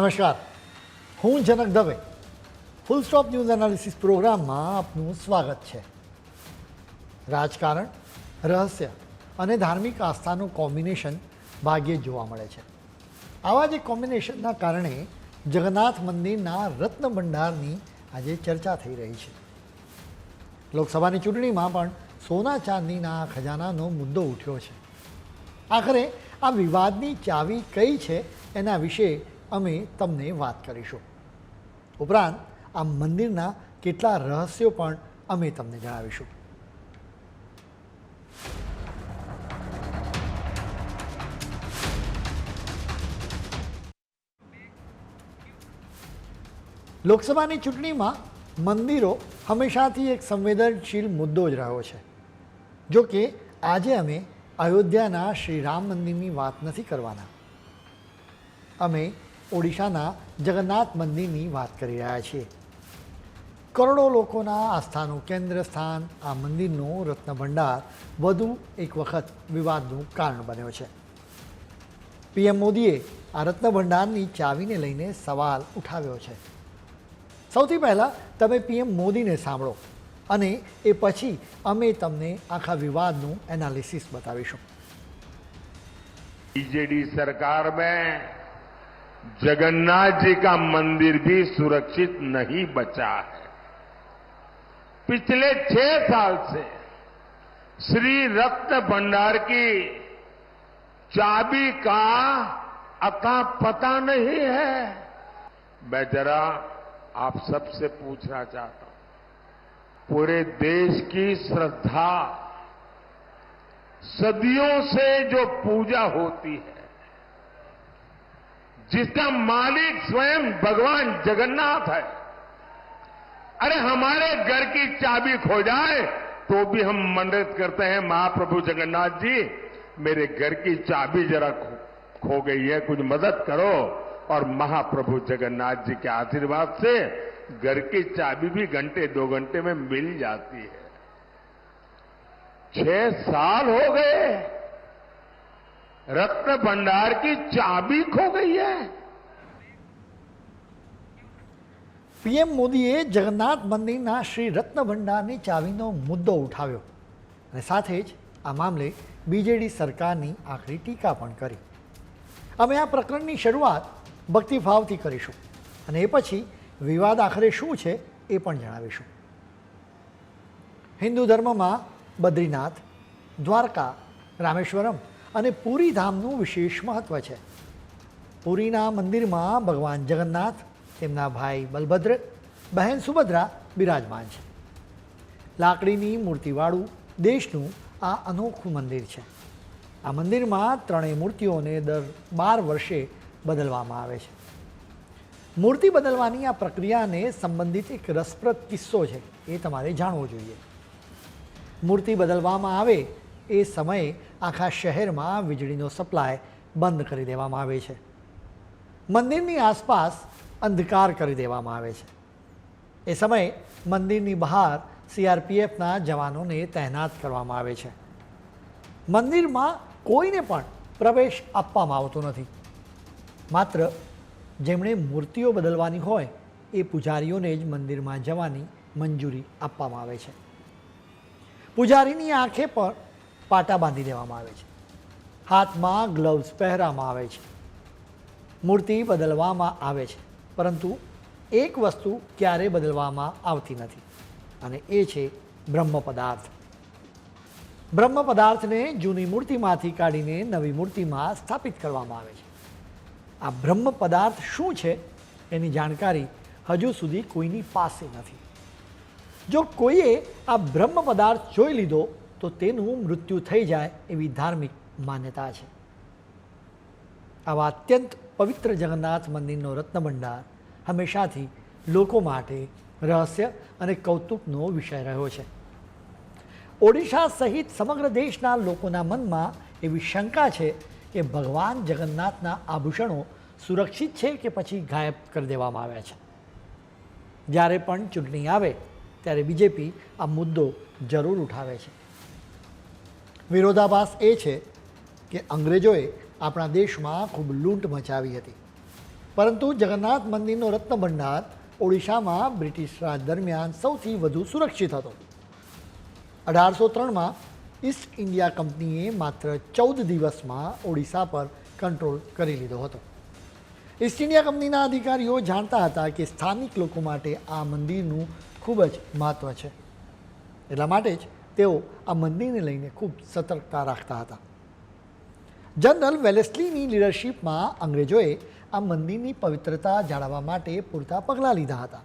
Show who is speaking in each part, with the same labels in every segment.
Speaker 1: નમસ્કાર. હું Janak Dave. Full stop news analysis પ્રોગ્રામમાં આપનું સ્વાગત છે. રાજકારણ, રહસ્ય અને ધાર્મિક આસ્થાનું કોમ્બિનેશન ભાગ્યે જોવા મળે છે. આવા જ કોમ્બિનેશનના કારણે જગન્નાથ મંદિરના રત્ન ભંડારની આજે ચર્ચા થઈ રહી છે. લોકસભાની ચૂંટણીમાં પણ સોના ચાંદીના ખજાનાનો મુદ્દો ઉઠ્યો છે. આખરે આ વિવાદની ચાવી કઈ છે એના વિશે અમે તમને વાત કરીશું. ઉપરાંત, આ મંદિરના કેટલા રહસ્યો પણ અમે તમને જણાવીશું. લોકસભાની ચૂંટણીમાં મંદિરો હંમેશાથી એક સંવેદનશીલ મુદ્દો જ રહ્યો છે. જો કે, આજે અમે અયોધ્યાના શ્રી રામ મંદિરની વાત નથી કરવાના. અમે ઓડિશાના જગન્નાથ મંદિરની વાત કરી રહ્યા છીએ. કરોડો લોકોના આસ્થાનું કેન્દ્ર સ્થાન, આ મંદિરનો રત્નભંડાર વધુ એક વખત વિવાદનું કારણ બન્યો છે. પીએમ મોદીએ આ રત્નભંડારની ચાવીને લઈને સવાલ ઉઠાવ્યો છે. સૌથી પહેલાં તમે પીએમ મોદીને સાંભળો અને એ પછી અમે તમને આખા વિવાદનું એનાલિસિસ બતાવીશું.
Speaker 2: બીજેડી સરકાર મેં जगन्नाथ जी का मंदिर भी सुरक्षित नहीं बचा है। पिछले छह साल से श्री रत्न भंडार की चाबी का अता पता नहीं है। मैं जरा आप सबसे पूछना चाहता हूँ, पूरे देश की श्रद्धा सदियों से जो पूजा होती है जिसका मालिक स्वयं भगवान जगन्नाथ है। अरे हमारे घर की चाबी खो जाए तो भी हम मन्नत करते हैं महाप्रभु जगन्नाथ जी मेरे घर की चाबी जरा खो, खो गई है कुछ मदद करो। और महाप्रभु जगन्नाथ जी के आशीर्वाद से घर की चाबी भी घंटे दो घंटे में मिल जाती है। छह साल हो गए रत्न भंडार की चाबी खो गई है
Speaker 1: પીએમ મોદીએ જગન્નાથ મંદિરના શ્રી રત્ન ભંડારની ચાવીનો મુદ્દો ઉઠાવ્યો અને સાથે જ આ મામલે બીજેડી સરકારની આખરી ટીકા પણ કરી અમે આ પ્રકરણની શરૂઆત ભક્તિભાવથી કરીશું અને એ પછી વિવાદ આખરે શું છે એ પણ જણાવીશું હિન્દુ ધર્મમાં બદ્રીનાથ દ્વારકા રામેશ્વરમ અને પુરી ધામનું વિશેષ મહત્ત્વ છે. પુરીના મંદિરમાં ભગવાન જગન્નાથ, તેમના ભાઈ બલભદ્ર, બહેન સુભદ્રા બિરાજમાન છે. લાકડીની મૂર્તિવાળું દેશનું આ અનોખું મંદિર છે. આ મંદિરમાં ત્રણેય મૂર્તિઓને દર બાર વર્ષે બદલવામાં આવે છે. મૂર્તિ બદલવાની આ પ્રક્રિયાને સંબંધિત એક રસપ્રદ કિસ્સો છે, એ તમારે જાણવો જોઈએ. મૂર્તિ બદલવામાં આવે એ સમયે આખા શહેરમાં વીજળીનો સપ્લાય બંધ કરી દેવામાં આવે છે. મંદિરની આસપાસ અંધકાર કરી દેવામાં આવે છે. એ સમયે મંદિરની બહાર સીઆરપીએફના જવાનોને તહેનાત કરવામાં આવે છે. મંદિરમાં કોઈને પણ પ્રવેશ આપવામાં આવતો નથી. માત્ર જેમણે મૂર્તિઓ બદલવાની હોય એ પૂજારીઓને જ મંદિરમાં જવાની મંજૂરી આપવામાં આવે છે. પૂજારીની આંખે પર પાટા બાંધી દેવામાં આવે છે. હાથમાં ગ્લવ્સ પહેરવામાં આવે છે. મૂર્તિ બદલવામાં આવે છે. પરંતુ એક વસ્તુ ક્યારે બદલવામાં આવતી નથી અને એ છે બ્રહ્મ પદાર્થ. બ્રહ્મ પદાર્થને જૂની મૂર્તિમાંથી કાઢીને નવી મૂર્તિમાં સ્થાપિત કરવામાં આવે છે. આ બ્રહ્મ પદાર્થ શું છે એની જાણકારી હજુ સુધી કોઈની પાસે નથી. જો કોઈએ આ બ્રહ્મ પદાર્થ જોઈ લીધો તો તેનું મૃત્યુ થઈ જાય એવી ધાર્મિક માન્યતા છે. આવા અત્યંત પવિત્ર જગન્નાથ મંદિરનો રત્નભંડાર હંમેશાથી લોકો માટે રહસ્ય અને કૌતુકનો વિષય રહ્યો છે. ઓડિશા સહિત સમગ્ર દેશના લોકોના મનમાં એવી શંકા છે કે ભગવાન જગન્નાથના આભૂષણો સુરક્ષિત છે કે પછી ગાયબ કરી દેવામાં આવ્યા છે. જ્યારે પણ ચૂંટણી આવે, ત્યારે બીજેપી આ મુદ્દો જરૂર ઉઠાવે છે. વિરોધાભાસ એ છે કે અંગ્રેજોએ આપણા દેશમાં ખૂબ લૂંટ મચાવી હતી. પરંતુ જગન્નાથ મંદિરનો રત્ન ભંડાર ઓડિશામાં બ્રિટિશ રાજ દરમિયાન સૌથી વધુ સુરક્ષિત હતો. અઢારસો ત્રણમાં ઈસ્ટ ઇન્ડિયા કંપનીએ માત્ર ચૌદ દિવસમાં ઓડિશા પર કંટ્રોલ કરી લીધો હતો. ઈસ્ટ ઇન્ડિયા કંપનીના અધિકારીઓ જાણતા હતા કે સ્થાનિક લોકો માટે આ મંદિરનું ખૂબ જ મહત્ત્વ છે. એટલા માટે જ તેઓ આ મંદિરને લઈને ખૂબ સતર્કતા રાખતા હતા. જનરલ વેલેસ્લીની લીડરશિપમાં અંગ્રેજોએ આ મંદિરની પવિત્રતા જાળવવા માટે પૂરતા પગલાં લીધા હતા.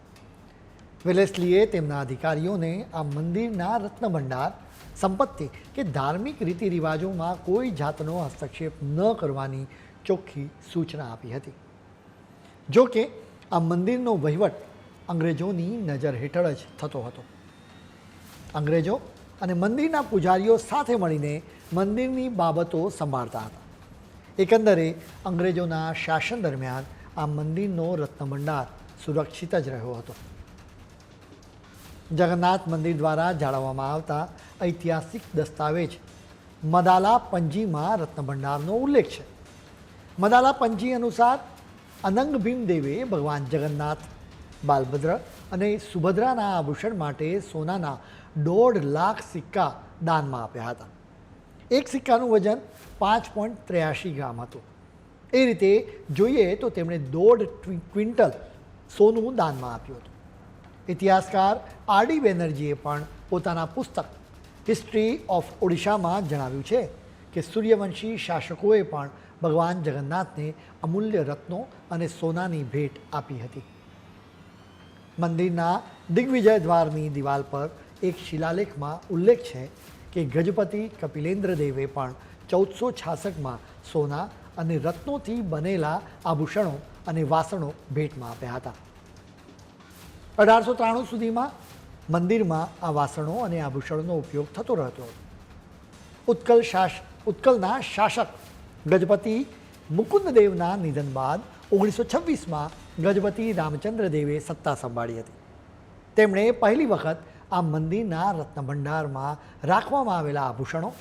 Speaker 1: વેલેસ્લીએ તેમના અધિકારીઓને આ મંદિરના રત્નભંડાર, સંપત્તિ કે ધાર્મિક રીતિ રિવાજોમાં કોઈ જાતનો હસ્તક્ષેપ ન કરવાની ચોખ્ખી સૂચના આપી હતી. જો કે, આ મંદિરનો વહીવટ અંગ્રેજોની નજર હેઠળ જ થતો હતો. અંગ્રેજો અને મંદિરના પૂજારીઓ સાથે મળીને મંદિરની બાબતો સંભાળતા હતા. એકંદરે અંગ્રેજોના શાસન દરમિયાન આ મંદિરનો રત્નભંડાર સુરક્ષિત જ રહ્યો હતો. જગન્નાથ મંદિર દ્વારા જાળવવામાં આવતા ઐતિહાસિક દસ્તાવેજ મદાલા પંજીમાં રત્નભંડારનો ઉલ્લેખ છે. મદાલા પંજી અનુસાર અનંગ ભીમદેવે ભગવાન જગન્નાથ બાલભદ્ર અને સુભદ્રાના આભૂષણ માટે સોનાના દોઢ લાખ સિક્કા દાનમાં આપ્યા હતા. એક સિક્કાનું વજન પાંચ પોઈન્ટ ત્ર્યાસી ગ્રામ હતું. એ રીતે જોઈએ તો તેમણે દોઢ ક્વિન્ટલ સોનું દાનમાં આપ્યું હતું. ઇતિહાસકાર આર ડી બેનર્જીએ પણ પોતાના પુસ્તક હિસ્ટ્રી ઓફ ઓડિશામાં જણાવ્યું છે કે સૂર્યવંશી શાસકોએ પણ ભગવાન જગન્નાથને અમૂલ્ય રત્નો અને સોનાની ભેટ આપી હતી. મંદિરના દિગ્વિજય દ્વારની દિવાલ પર એક શિલાલેખમાં ઉલ્લેખ છે કે ગજપતિ કપિલેન્દ્ર દેવે પણ ચૌદસો છાસઠમાં સોના અને રત્નોથી બનેલા આભૂષણો અને વાસણો ભેટમાં આપ્યા હતા. અઢારસો ત્રાણું સુધીમાં મંદિરમાં આ વાસણો અને આભૂષણોનો ઉપયોગ થતો રહેતો હતો. ઉત્કલ શાસ, ઉત્કલના શાસક ગજપતિ મુકુંદદેવના નિધન બાદ ઓગણીસો છવ્વીસમાં ગજપતિ રામચંદ્ર દેવે સત્તા સંભાળી હતી. તેમણે પહેલી વખત આ મંદિરના રત્નભંડારમાં રાખવામાં આવેલા આભૂષણો,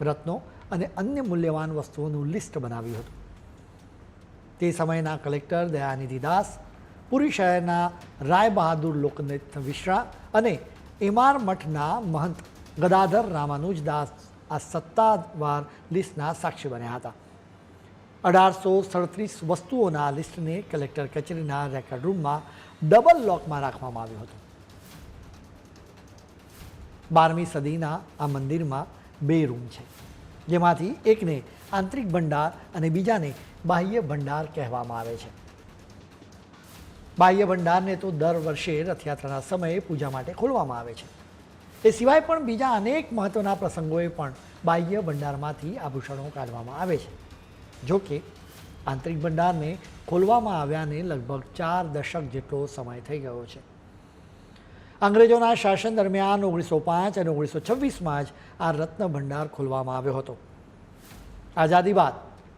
Speaker 1: રત્નો અને અન્ય મૂલ્યવાન વસ્તુઓનું લિસ્ટ બનાવ્યું હતું. તે સમયના કલેક્ટર દયાનિધિ દાસ, પુરી શહેરના રાય બહાદુર લોકનેત મિશ્રા અને એમાર મઠના મહંત ગદાધર રામાનુજ દાસ આ સત્તાવાર લિસ્ટના સાક્ષી બન્યા હતા. અઢારસો સડત્રીસ વસ્તુઓના લિસ્ટને કલેક્ટર કચેરીના રેકર્ડ રૂમમાં ડબલ લોકમાં રાખવામાં આવ્યું હતું. બારમી સદીના આ મંદિરમાં બે રૂમ છે, જેમાંથી એકને આંતરિક ભંડાર અને બીજાને બાહ્ય ભંડાર કહેવામાં આવે છે. બાહ્ય ભંડારને તો દર વર્ષે રથયાત્રાના સમયે પૂજા માટે ખોલવામાં આવે છે. એ સિવાય પણ બીજા અનેક મહત્ત્વના પ્રસંગોએ પણ બાહ્ય ભંડારમાંથી આભૂષણો કાઢવામાં આવે છે. જો કે આંતરિક ભંડારને ખોલવામાં આવ્યાને લગભગ ચાર દશક જેટલો સમય થઈ ગયો છે. અંગ્રેજોના શાસન દરમિયાન ઓગણીસો પાંચ અને ઓગણીસો છવ્વીસમાં જ આ રત્ન ભંડાર ખોલવામાં આવ્યો હતો. આઝાદી બાદ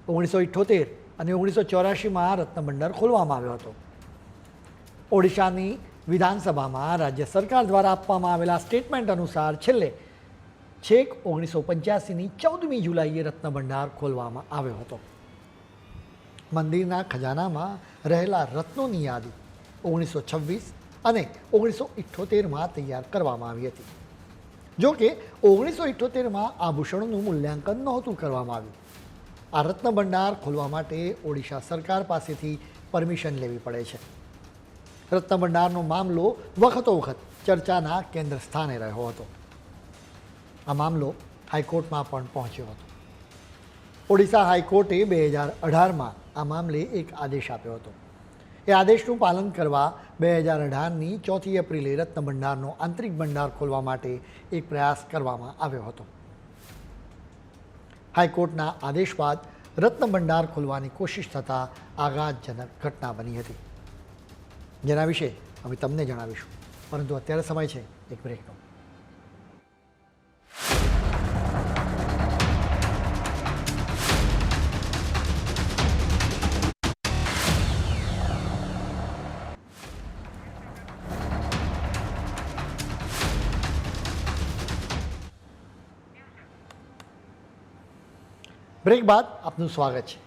Speaker 1: ઓગણીસો ઇઠ્ઠોતેર અને ઓગણીસો ચોરાશીમાં રત્ન ભંડાર ખોલવામાં આવ્યો હતો. ઓડિશાની વિધાનસભામાં રાજ્ય સરકાર દ્વારા આપવામાં આવેલા સ્ટેટમેન્ટ અનુસાર છેલ્લે છેક ઓગણીસો પંચ્યાસીની ચૌદમી જુલાઈએ રત્ન ભંડાર ખોલવામાં આવ્યો હતો. મંદિરના ખજાનામાં રહેલા રત્નોની યાદી ઓગણીસો છવ્વીસ અને ઓગણીસો ઇઠ્ઠોતેરમાં તૈયાર કરવામાં આવી હતી. જો કે ઓગણીસો ઇઠ્ઠોતેરમાં આભૂષણોનું મૂલ્યાંકન નહોતું કરવામાં આવ્યું. આ રત્ન ભંડાર ખોલવા માટે ઓડિશા સરકાર પાસેથી પરમિશન લેવી પડે છે. રત્ન ભંડારનો મામલો વખતો વખત ચર્ચાના કેન્દ્ર સ્થાને રહ્યો હતો. આ મામલો હાઈકોર્ટમાં પણ પહોંચ્યો હતો. ઓડિશા હાઈકોર્ટે બે હજાર અઢારમાં આ મામલે એક આદેશ આપ્યો હતો. એ આદેશનું પાલન કરવા બે હજાર અઢારની ચોથી એપ્રિલે રત્ન ભંડારનો આંતરિક ભંડાર ખોલવા માટે એક પ્રયાસ કરવામાં આવ્યો હતો. હાઈકોર્ટના આદેશ બાદ રત્ન ભંડાર ખોલવાની કોશિશ થતાં આઘાતજનક ઘટના બની હતી. જેના વિશે અમે તમને જણાવીશું. પરંતુ અત્યારે સમય છે, એક બ્રેકનો બ્રેક બાદ આપનું સ્વાગત છે.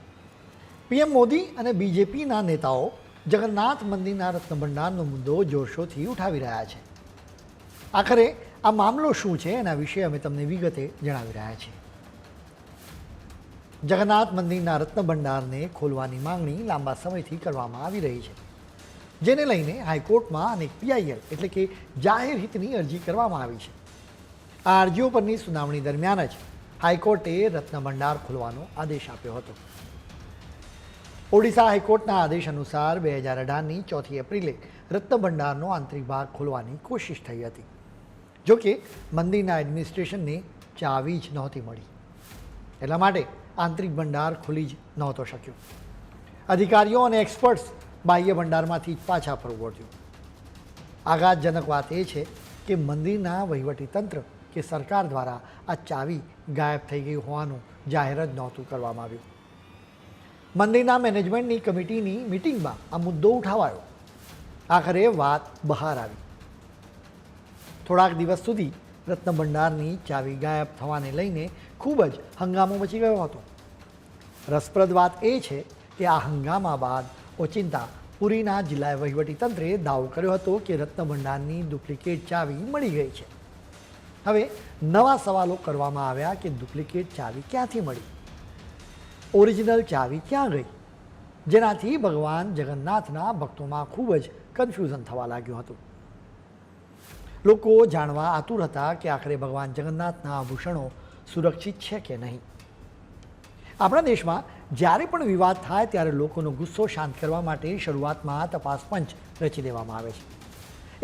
Speaker 1: પીએમ મોદી અને બીજેપીના નેતાઓ જગન્નાથ મંદિરના રત્નભંડારનો મુદ્દો જોરશોરથી ઉઠાવી રહ્યા છે. આખરે આ મામલો શું છે એના વિશે અમે તમને વિગતે જણાવી રહ્યા છીએ. જગન્નાથ મંદિરના રત્નભંડારને ખોલવાની માંગણી લાંબા સમયથી કરવામાં આવી રહી છે. જેને લઈને હાઈકોર્ટમાં અનેક પીઆઈએલ એટલે કે જાહેર હિતની અરજી કરવામાં આવી છે. આ અરજીઓ પરની સુનાવણી દરમિયાન જ હાઈકોર્ટે રત્નભંડાર ખોલવાનો આદેશ આપ્યો હતો. ઓડિશા હાઈકોર્ટના આદેશ અનુસાર બે હજાર અઢારની ચોથી એપ્રિલે રત્નભંડારનો આંતરિક ભાગ ખોલવાની કોશિશ થઈ હતી. જોકે મંદિરના એડમિનિસ્ટ્રેશનને ચાવી જ નહોતી મળી. એટલા માટે આંતરિક ભંડાર ખુલી જ નહોતો શક્યો. અધિકારીઓ અને એક્સપર્ટ્સ બાહ્ય ભંડારમાંથી પાછા ફરવું પડ્યું. આઘાતજનક વાત એ છે કે મંદિરના વહીવટીતંત્ર કે સરકાર દ્વારા આ ચાવી ગાયબ થઈ ગઈ હોવાનું જાહેર જ નહોતું કરવામાં આવ્યું. મંદિરના મેનેજમેન્ટની કમિટીની મિટિંગમાં આ મુદ્દો ઉઠાવાયો. આખરે વાત બહાર આવી. થોડાક દિવસ સુધી રત્નભંડારની ચાવી ગાયબ થવાને લઈને ખૂબ જ હંગામો મચી ગયો હતો. રસપ્રદ વાત એ છે કે આ હંગામા બાદ ઓચિંતા પુરીના જિલ્લા વહીવટીતંત્રે દાવો કર્યો હતો કે રત્નભંડારની ડુપ્લિકેટ ચાવી મળી ગઈ છે. હવે નવા સવાલો કરવામાં આવ્યા કે ડુપ્લિકેટ ચાવી ક્યાંથી મળી? ઓરિજિનલ ચાવી ક્યાં ગઈ? જેનાથી ભગવાન જગન્નાથના ભક્તોમાં ખૂબ જ કન્ફ્યુઝન થવા લાગ્યું હતું. લોકો જાણવા આતુર હતા કે આખરે ભગવાન જગન્નાથના આભૂષણો સુરક્ષિત છે કે નહીં. આપણા દેશમાં જ્યારે પણ વિવાદ થાય ત્યારે લોકોનો ગુસ્સો શાંત કરવા માટે શરૂઆતમાં તપાસ પંચ રચી દેવામાં આવે છે.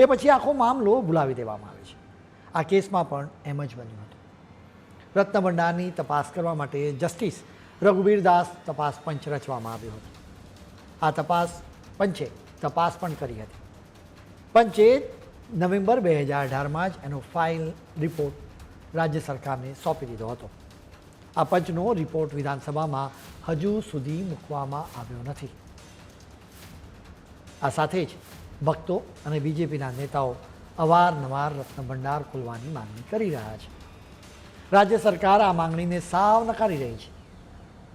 Speaker 1: એ પછી આખો મામલો ભૂલાવી દેવામાં આવે છે. આ કેસમાં પણ એમ જ બન્યું હતું. રત્નભંડારની તપાસ કરવા માટે જસ્ટિસ રઘુવીર દાસ તપાસ પંચ રચવામાં આવ્યો હતો. આ તપાસ પંચે તપાસ પણ કરી હતી. પંચે નવેમ્બર બે હજાર અઢારમાં જ એનો ફાઇલ રિપોર્ટ રાજ્ય સરકારને સોંપી દીધો હતો. આ પંચનો રિપોર્ટ વિધાનસભામાં હજુ સુધી મૂકવામાં આવ્યો નથી. આ સાથે જ ભક્તો અને બીજેપીના નેતાઓ અવારનવાર રત્નભંડાર ખોલવાની માંગણી કરી રહ્યા છે રાજ્ય સરકાર આ માંગણીને સાવ નકારી રહી છે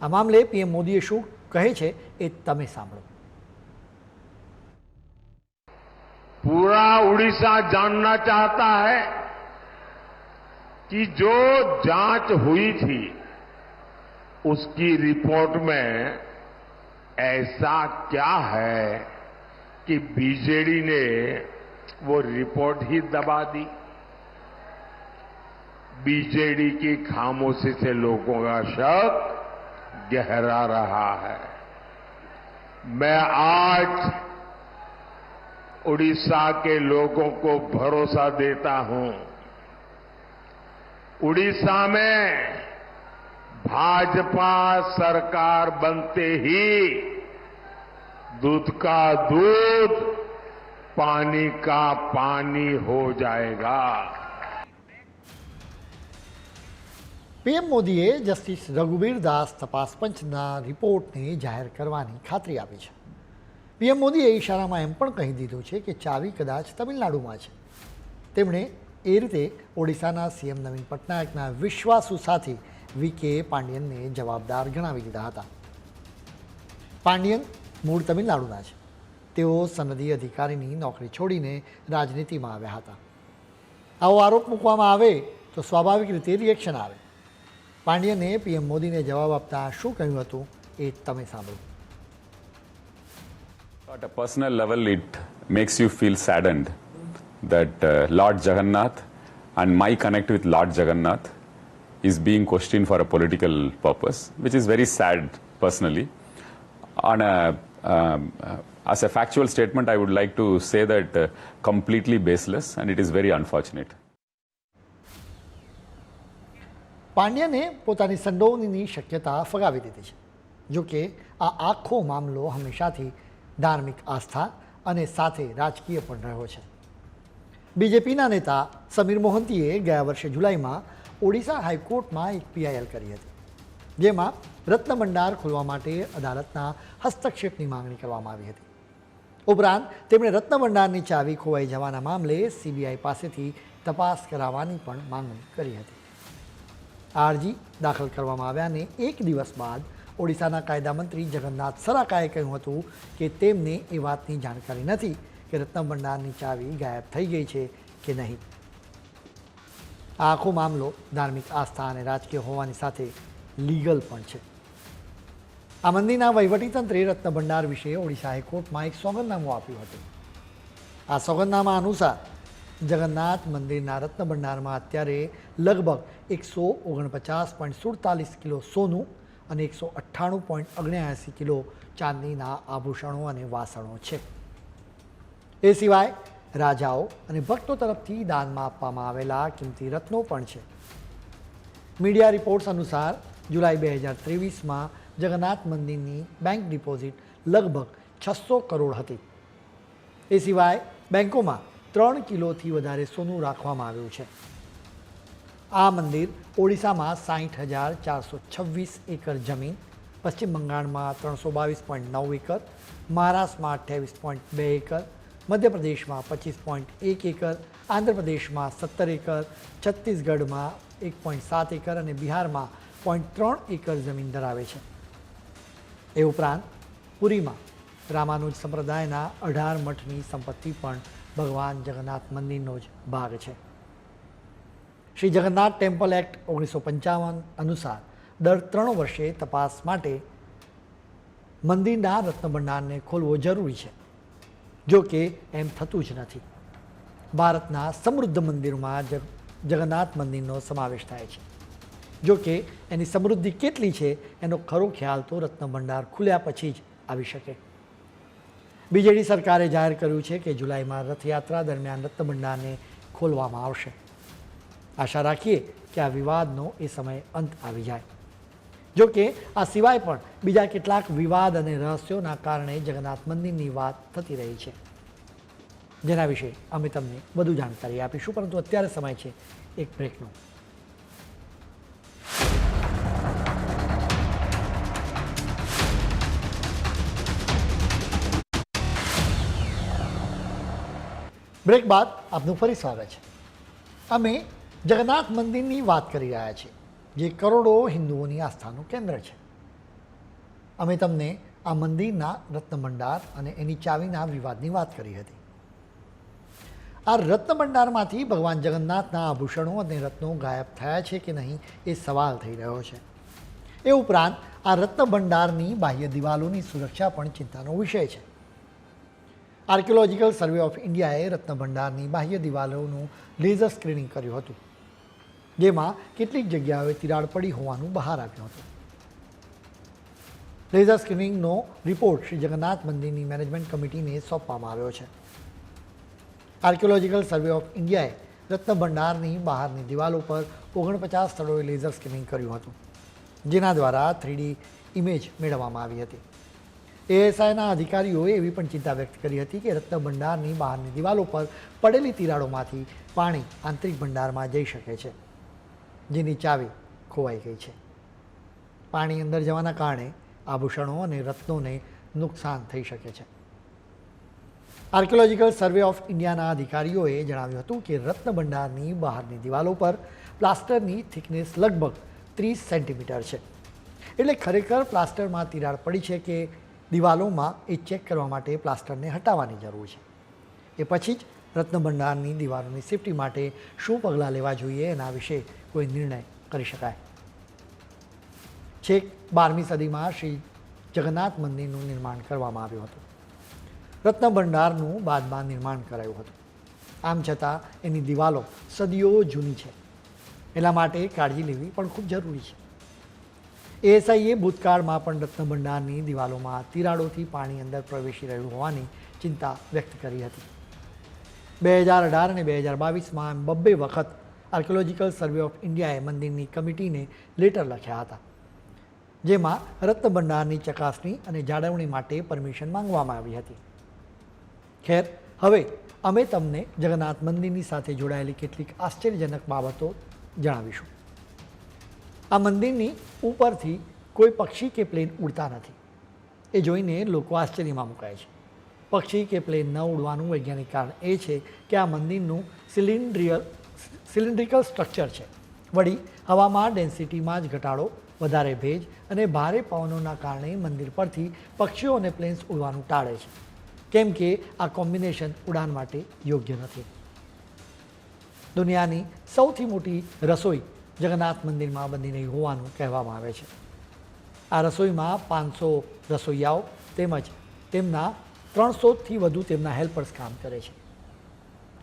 Speaker 1: આ મામલે પીએમ મોદીએ શું કહે છે એ તમે સાંભળો
Speaker 2: पूरा उड़ीसा जानना चाहता है कि जो जांच हुई थी उसकी रिपोर्ट में ऐसा क्या है कि बीजेडी ने वो रिपोर्ट ही दबा दी। बीजेडी की खामोशी से लोगों का शक गहरा रहा है। मैं आज उड़ीसा के लोगों को भरोसा देता हूँ। उड़ीसा में भाजपा सरकार बनते ही दूध का दूध पानी का पानी हो जाएगा
Speaker 1: પીએમ મોદીએ જસ્ટિસ રઘુવીર દાસ તપાસ પંચના રિપોર્ટને જાહેર કરવાની ખાતરી આપી છે પીએમ મોદીએ ઇશારામાં એમ પણ કહી દીધું છે કે ચાવી કદાચ તમિલનાડુમાં છે તેમણે એ રીતે ઓડિશાના સીએમ નવીન પટનાયકના વિશ્વાસુ સાથી વી કે પાંડિયનને જવાબદાર ગણાવી દીધા હતા પાંડિયન મૂળ તમિલનાડુના છે તેઓ સનદી અધિકારીની નોકરી છોડીને રાજનીતિમાં આવ્યા હતા આવો આરોપ મૂકવામાં આવે તો સ્વાભાવિક રીતે રિએક્શન આવે પાંડ્યને પીએમ મોદીને જવાબ આપતા શું કહ્યું હતું એ તમે સાંભળો
Speaker 3: level, it makes you feel saddened that uh, Lord Jagannath and my connect with Lord Jagannath is being questioned for a political purpose, which is very sad personally. On a, um, uh, as a factual statement, I would like to say that uh, completely baseless and it is very unfortunate.
Speaker 1: પાંડ્યાને પોતાની સંડોવણીની શક્યતા ફગાવી દીધી છે. જો કે આ આખો મામલો હંમેશાથી ધાર્મિક આસ્થા અને સાથે રાજકીય પણ રહ્યો છે. બીજેપીના નેતા સમીર મોહંતીએ ગયા વર્ષે જુલાઈમાં ઓડિશા હાઈકોર્ટમાં એક પીઆઈએલ કરી હતી જેમાં રત્નભંડાર ખોલવા માટે અદાલતના હસ્તક્ષેપની માંગણી કરવામાં આવી હતી. ઉપરાંત તેમણે રત્નભંડારની ચાવી ખોવાઈ જવાના મામલે સીબીઆઈ પાસેથી તપાસ કરાવવાની પણ માંગણી કરી હતી. અરજી દાખલ કરવામાં આવ્યાને એક દિવસ બાદ ઓડિશાના કાયદા મંત્રી જગન્નાથ સરાકાએ કહ્યું હતું કે તેમને એ વાતની જાણકારી નથી કે રત્નભંડારની ચાવી ગાયબ થઈ ગઈ છે કે નહીં. આ આખો મામલો ધાર્મિક આસ્થા અને રાજકીય હોવાની સાથે લીગલ પણ છે. આ મંદિરના વહીવટીતંત્રે રત્નભંડાર વિશે ઓડિશા હાઈકોર્ટમાં એક સોગંદનામું આપ્યું હતું. આ સોગંદનામા અનુસાર જગન્નાથ મંદિરના રત્નભંડારમાં અત્યારે લગભગ એકસો ઓગણપચાસ પોઈન્ટ સુડતાલીસ કિલો સોનું અને એકસો અઠ્ઠાણું પોઈન્ટ ઓગણ્યાએંસી કિલો ચાંદીના આભૂષણો અને વાસણો છે. એ સિવાય રાજાઓ અને ભક્તો તરફથી દાનમાં આપવામાં આવેલા કિંમતી રત્નો પણ છે. મીડિયા રિપોર્ટ્સ અનુસાર જુલાઈ બે હજાર ત્રેવીસમાં જગન્નાથ મંદિરની બેંક ડિપોઝિટ લગભગ છસો કરોડ હતી. એ સિવાય બેંકોમાં ત્રણ કિલોથી વધારે સોનું રાખવામાં આવ્યું છે. આ મંદિર ઓડિશામાં સાહીઠ હજાર ચારસો છવ્વીસ એકર જમીન, પશ્ચિમ બંગાળમાં ત્રણસો બાવીસ પોઈન્ટ નવ એકર, મહારાષ્ટ્રમાં અઠ્યાવીસ પોઈન્ટ બે એકર, મધ્યપ્રદેશમાં પચીસ પોઈન્ટ એક એકર, આંધ્રપ્રદેશમાં સત્તર એકર, છત્તીસગઢમાં એક પોઈન્ટ સાત એકર અને બિહારમાં પોઈન્ટ ત્રણ એકર જમીન ધરાવે છે. એ ઉપરાંત પુરીમાં રામાનુજ સંપ્રદાયના અઢાર મઠની સંપત્તિ પણ ભગવાન જગન્નાથ મંદિરનો જ ભાગ છે. શ્રી જગન્નાથ ટેમ્પલ એક્ટ ઓગણીસો પંચાવન અનુસાર દર ત્રણ વર્ષે તપાસ માટે મંદિરના રત્નભંડારને ખોલવો જરૂરી છે, જો કે એમ થતું જ નથી. ભારતના સમૃદ્ધ મંદિરોમાં જગ, જગન્નાથ મંદિરનો સમાવેશ થાય છે. જો કે એની સમૃદ્ધિ કેટલી છે, એનો ખરો ખ્યાલ તો રત્નભંડાર ખુલ્યા પછી જ આવી શકે. બીજેડી સરકારે જાહેર કર્યું છે કે જુલાઈમાં રથયાત્રા દરમિયાન રત્નભંડારને ખોલવામાં આવશે. આશા રાખીએ કે આ વિવાદનો એ સમયે અંત આવી જાય. જો કે આ સિવાય પણ બીજા કેટલાક વિવાદ અને રહસ્યોના કારણે જગન્નાથ મંદિરની વાત થતી રહી છે. જેના વિશે અમે તમને વધુ જાણકારી આપીશું, પરંતુ અત્યારે સમય છે એક બ્રેકનો બ્રેક બાદ આપનું ફરી સ્વાગત છે. અમે જગન્નાથ મંદિરની વાત કરી રહ્યા છીએ, જે કરોડો હિન્દુઓની આસ્થાનું કેન્દ્ર છે. અમે તમને આ મંદિરના રત્નભંડાર અને એની ચાવીના વિવાદની વાત કરી હતી. આ રત્નભંડારમાંથી ભગવાન જગન્નાથના આભૂષણો અને રત્નો ગાયબ થયા છે કે નહીં એ સવાલ થઈ રહ્યો છે. એ ઉપરાંત આ રત્નભંડારની બાહ્ય દિવાલોની સુરક્ષા પણ ચિંતાનો વિષય છે. આર્કિયોલોજીકલ સર્વે ઓફ ઇન્ડિયાએ રત્નભંડારની બાહ્ય દિવાલોનું લેઝર સ્ક્રીનિંગ કર્યું હતું, જેમાં કેટલીક જગ્યાઓએ તિરાડ પડી હોવાનું બહાર આવ્યું હતું. લેઝર સ્ક્રીનિંગનો રિપોર્ટ શ્રી જગન્નાથ મંદિરની મેનેજમેન્ટ કમિટીને સોંપવામાં આવ્યો છે. આર્કિયોલોજીકલ સર્વે ઓફ ઇન્ડિયાએ રત્નભંડારની બહારની દિવાલો પર ઓગણપચાસ સ્થળોએ લેઝર સ્કેનિંગ કર્યું હતું, જેના દ્વારા થ્રીડી ઇમેજ મેળવવામાં આવી હતી. એએસઆઈના અધિકારીઓએ એવી પણ ચિંતા વ્યક્ત કરી હતી કે રત્ન ભંડારની બહારની દિવાલો પર પડેલી તિરાડોમાંથી પાણી આંતરિક ભંડારમાં જઈ શકે છે, જેની ચાવી ખોવાઈ ગઈ છે. પાણી અંદર જવાના કારણે આભૂષણો અને રત્નોને નુકસાન થઈ શકે છે. આર્કિયોલોજીકલ સર્વે ઓફ ઇન્ડિયાના અધિકારીઓએ જણાવ્યું હતું કે રત્ન ભંડારની બહારની દિવાલો પર પ્લાસ્ટરની થિકનેસ લગભગ ત્રીસ સેન્ટીમીટર છે. એટલે ખરેખર પ્લાસ્ટરમાં તિરાડ પડી છે કે દિવાલોમાં એ ચેક કરવા માટે પ્લાસ્ટરને હટાવવાની જરૂર છે. એ પછી જ રત્નભંડારની દિવાલોની સેફટી માટે શું પગલાં લેવા જોઈએ એના વિશે કોઈ નિર્ણય કરી શકાય. છેક બારમી સદીમાં શ્રી જગન્નાથ મંદિરનું નિર્માણ કરવામાં આવ્યું હતું. રત્નભંડારનું બાદમાં નિર્માણ કરાયું હતું. આમ છતાં એની દિવાલો સદીઓ જૂની છે. એટલા માટે કાળજી લેવી પણ ખૂબ જરૂરી છે. એએસઆઈએ ભૂતકાળમાં પણ રત્નભંડારની દિવાલોમાં તિરાડોથી પાણી અંદર પ્રવેશી રહ્યું હોવાની ચિંતા વ્યક્ત કરી હતી. બે હજાર અઢાર અને બે હજાર બાવીસમાં બબ્બે વખત આર્કિયોલોજીકલ સર્વે ઓફ ઇન્ડિયાએ મંદિરની કમિટીને લેટર લખ્યા હતા, જેમાં રત્નભંડારની ચકાસણી અને જાળવણી માટે પરમિશન માંગવામાં આવી હતી. ખેર, હવે અમે તમને જગન્નાથ મંદિરની સાથે જોડાયેલી કેટલીક આશ્ચર્યજનક બાબતો જણાવીશું. આ મંદિરની ઉપરથી કોઈ પક્ષી કે પ્લેન ઉડતા નથી. એ જોઈને લોકો આશ્ચર્યમાં મુકાય છે. પક્ષી કે પ્લેન ન ઉડવાનું વૈજ્ઞાનિક કારણ એ છે કે આ મંદિરનું સિલિન્ડ્રિયલ સિલિન્ડ્રિકલ સ્ટ્રક્ચર છે. વળી હવામાં ડેન્સિટીમાં જ ઘટાડો, વધારે ભેજ અને ભારે પવનોના કારણે મંદિર પરથી પક્ષીઓ અને પ્લેન્સ ઉડવાનું ટાળે છે. કેમ કે આ કોમ્બિનેશન ઉડાન માટે યોગ્ય નથી. દુનિયાની સૌથી મોટી રસોઈ જગન્નાથ મંદિરમાં બની રહી હોવાનું કહેવામાં આવે છે. આ રસોઈમાં પાંચસો રસોઈયાઓ તેમજ તેમના ત્રણસોથી વધુ તેમના હેલ્પર્સ કામ કરે છે.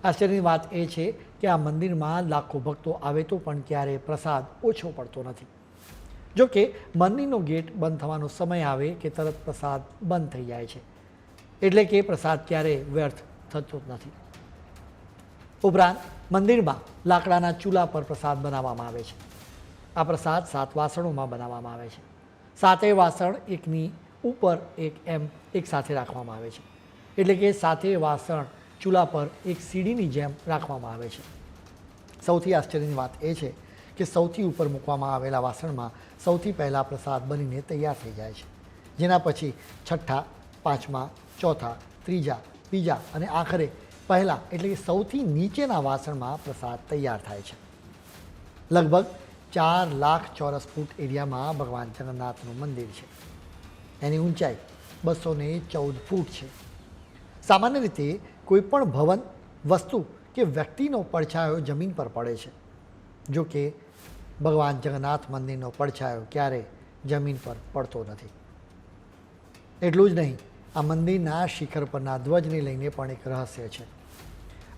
Speaker 1: આશ્ચર્યની વાત એ છે કે આ મંદિરમાં લાખો ભક્તો આવે તો પણ ક્યારેય પ્રસાદ ઓછો પડતો નથી. જોકે મંદિરનો ગેટ બંધ થવાનો સમય આવે કે તરત પ્રસાદ બંધ થઈ જાય છે. એટલે કે પ્રસાદ ક્યારેય વ્યર્થ થતો જ નથી. ઉપરાંત મંદિરમાં લાકડાના ચૂલા પર પ્રસાદ બનાવવામાં આવે છે. આ પ્રસાદ સાત વાસણોમાં બનાવવામાં આવે છે. સાતેય વાસણ એકની ઉપર એક એમ એક સાથે રાખવામાં આવે છે. એટલે કે સાતેય વાસણ ચૂલા પર એક સીડીની જેમ રાખવામાં આવે છે. સૌથી આશ્ચર્યની વાત એ છે કે સૌથી ઉપર મૂકવામાં આવેલા વાસણમાં સૌથી પહેલાં પ્રસાદ બનીને તૈયાર થઈ જાય છે. જેના પછી છઠ્ઠા, પાંચમા, ચોથા, ત્રીજા, બીજા અને આખરે પહેલાં, એટલે કે સૌથી નીચેના વાસણમાં પ્રસાદ તૈયાર થાય છે. લગભગ ચાર લાખ ચોરસ ફૂટ એરિયામાં ભગવાન જગન્નાથનું મંદિર છે. એની ઊંચાઈ બસો ને ચૌદ ફૂટ છે. સામાન્ય રીતે કોઈ પણ ભવન, વસ્તુ કે વ્યક્તિનો પડછાયો જમીન પર પડે છે. જો કે ભગવાન જગન્નાથ મંદિરનો પડછાયો ક્યારેય જમીન પર પડતો નથી. એટલું જ નહીં, આ મંદિરના શિખર પરના ધ્વજને લઈને પણ એક રહસ્ય છે.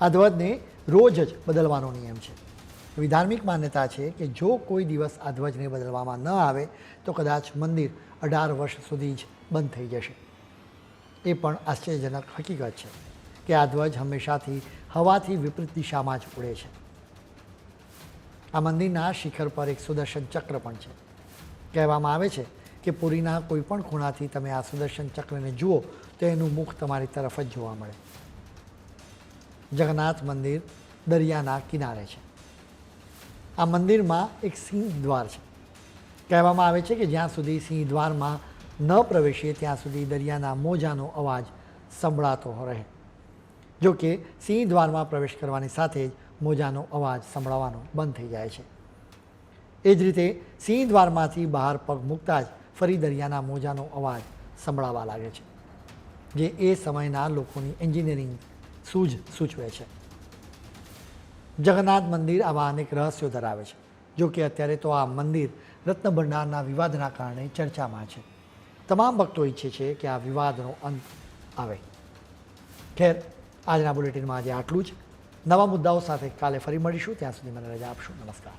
Speaker 1: આ ધ્વજને રોજ જ બદલવાનો નિયમ છે. એવી ધાર્મિક માન્યતા છે કે જો કોઈ દિવસ આ ધ્વજને બદલવામાં ન આવે, તો કદાચ મંદિર અઢાર વર્ષ સુધી જ બંધ થઈ જશે. એ પણ આશ્ચર્યજનક હકીકત છે કે આ ધ્વજ હંમેશાથી હવાથી વિપરીત દિશામાં જ ઉડે છે. આ મંદિરના શિખર પર એક સુદર્શન ચક્ર પણ છે. કહેવામાં આવે છે કે પુરીના કોઈપણ ખૂણાથી તમે આ સુદર્શન ચક્રને જુઓ, તો એનું મુખ તમારી તરફ જ જોવા મળે. જગન્નાથ મંદિર દરિયાના કિનારે છે. આ મંદિરમાં એક સિંહ દ્વાર છે. કહેવામાં આવે છે કે જ્યાં સુધી સિંહ દ્વારમાં ન પ્રવેશીએ, ત્યાં સુધી દરિયાના મોજાનો અવાજ સંભળાતો રહે. જો કે સિંહ દ્વારમાં પ્રવેશ કરવાની સાથે જ મોજાનો અવાજ સંભળાવાનો બંધ થઈ જાય છે. એ જ રીતે સિંહ દ્વારમાંથી બહાર પગ મૂકતા જ ફરી દરિયાના મોજાનો અવાજ સંભળાવા લાગે છે, જે એ સમયના લોકોની એન્જિનિયરિંગ સૂઝ સૂચવે છે. જગન્નાથ મંદિર આવા અનેક રહસ્યો ધરાવે છે. જો કે અત્યારે તો આ મંદિર રત્ન ભંડારના વિવાદના કારણે ચર્ચામાં છે. તમામ ભક્તો ઈચ્છે છે કે આ વિવાદનો અંત આવે. ખેર, આજના બુલેટિનમાં આજે આટલું જ. નવા મુદ્દાઓ સાથે કાલે ફરી મળીશું. ત્યાં સુધી મને રજા આપશો. નમસ્કાર.